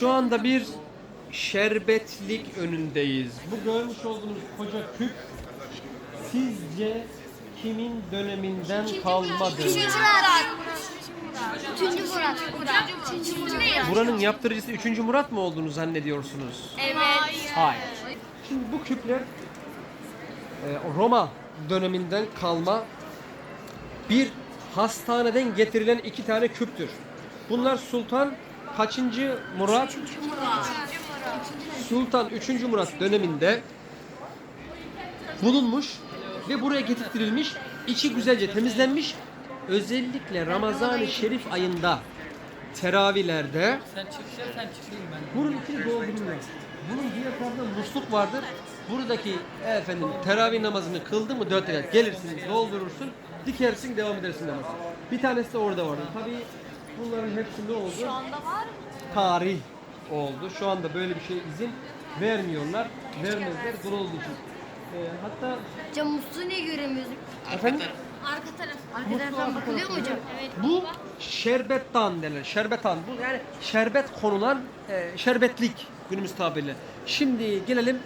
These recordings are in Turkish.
Şu anda bir şerbetlik önündeyiz. Bu görmüş olduğunuz koca küp sizce kimin döneminden kalmadır? Üçüncü Murat. Üçüncü Murat. Üçüncü Murat. Buranın yaptırıcısı 3. Murat mı olduğunu zannediyorsunuz? Evet. Hayır. Şimdi bu küpler e, Roma döneminden kalma bir hastaneden getirilen iki tane küptür. Bunlar Sultan kaçıncı Murat? Sultan 3. Murat döneminde bulunmuş ve buraya getirtirilmiş. İçi güzelce temizlenmiş. Özellikle Ramazan-ı Şerif ayında teravihlerde Sen çıkışa sen çıkayım ben. bunun içini doldururlar. Bunun diğer tarafında musluk vardır. Buradaki efendim teravih namazını kıldı mı dört rekat gelirsin doldurursun dikersin devam edersin namazı. Bir tanesi de orada vardı. Tabii bunların hepsi ne oldu? Şu anda var mı? tarih oldu. Şu anda böyle bir şey izin vermiyorlar. Vermezler bunu olduğu için. Ee, hatta Hocam musluğu niye göremiyoruz? efendim Arka taraf. Arka taraftan bakılıyor mu hocam? Evet. bu şerbettan derler. Şerbetan. Bu yani şerbet konulan e, şerbetlik günümüz tabiriyle. Şimdi gelelim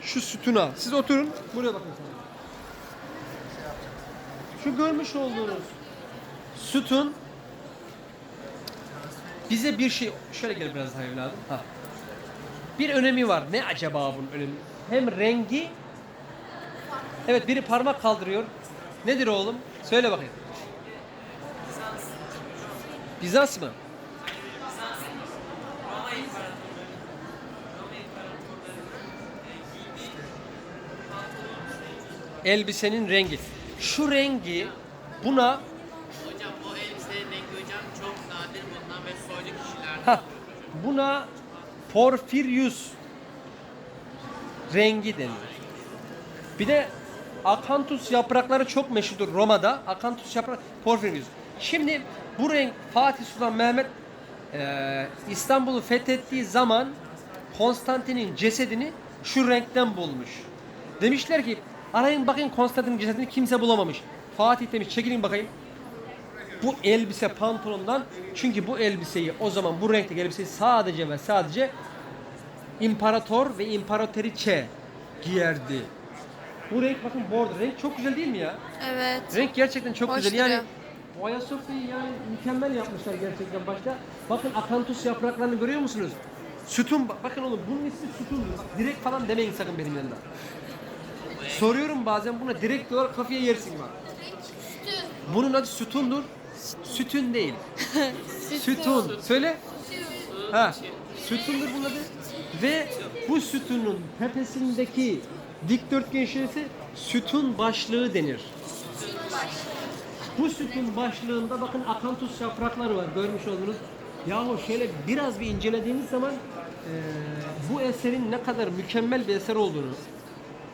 şu sütuna. Siz oturun. Buraya bakın. Şu görmüş olduğunuz sütun bize bir şey şöyle gel biraz daha evladım. Ha. Bir önemi var. Ne acaba bunun önemi? Hem rengi Evet biri parmak kaldırıyor. Nedir oğlum? Söyle bakayım. Bizans mı? Elbisenin rengi. Şu rengi buna Hocam o elbisenin rengi hocam çok nadir bulunan ve soylu kişilerde ha buna Porfirius rengi deniyor. Bir de akantus yaprakları çok meşhurdur Roma'da. Akantus yaprak Porfirius. Şimdi bu renk Fatih Sultan Mehmet eee, İstanbul'u fethettiği zaman Konstantin'in cesedini şu renkten bulmuş. Demişler ki arayın bakın Konstantin'in cesedini kimse bulamamış. Fatih demiş çekilin bakayım. Bu elbise pantolondan çünkü bu elbiseyi o zaman bu renkteki elbiseyi sadece ve sadece imparator ve imparatoriçe giyerdi. Bu renk bakın bordo. Renk çok güzel değil mi ya? Evet. Renk gerçekten çok Hoş güzel. Yani duruyor. bu Ayasofya'yı yani mükemmel yapmışlar gerçekten başta. Bakın akantus yapraklarını görüyor musunuz? Sütun bak- bakın oğlum bunun ismi. Bak, direkt falan demeyin sakın benim yanımda. Soruyorum bazen buna direkt diyorlar kafaya yersin bak. Bunun adı sütundur. Sütün değil. Sütun. Söyle. Ha. Sütundur bunun adı. Ve bu sütunun tepesindeki dikdörtgen şerisi sütun başlığı denir. Bu sütun başlığında bakın akantus yaprakları var görmüş olduğunuz. Yahu şöyle biraz bir incelediğiniz zaman eee, bu eserin ne kadar mükemmel bir eser olduğunu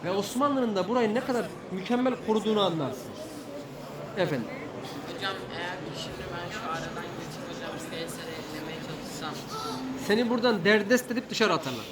ve Osmanlı'nın da burayı ne kadar mükemmel koruduğunu anlarsınız. Efendim. Hocam eğer ki şimdi ben şu aradan geçip hocam sesleri ellemeye çalışsam Seni buradan derdest edip dışarı atarlar.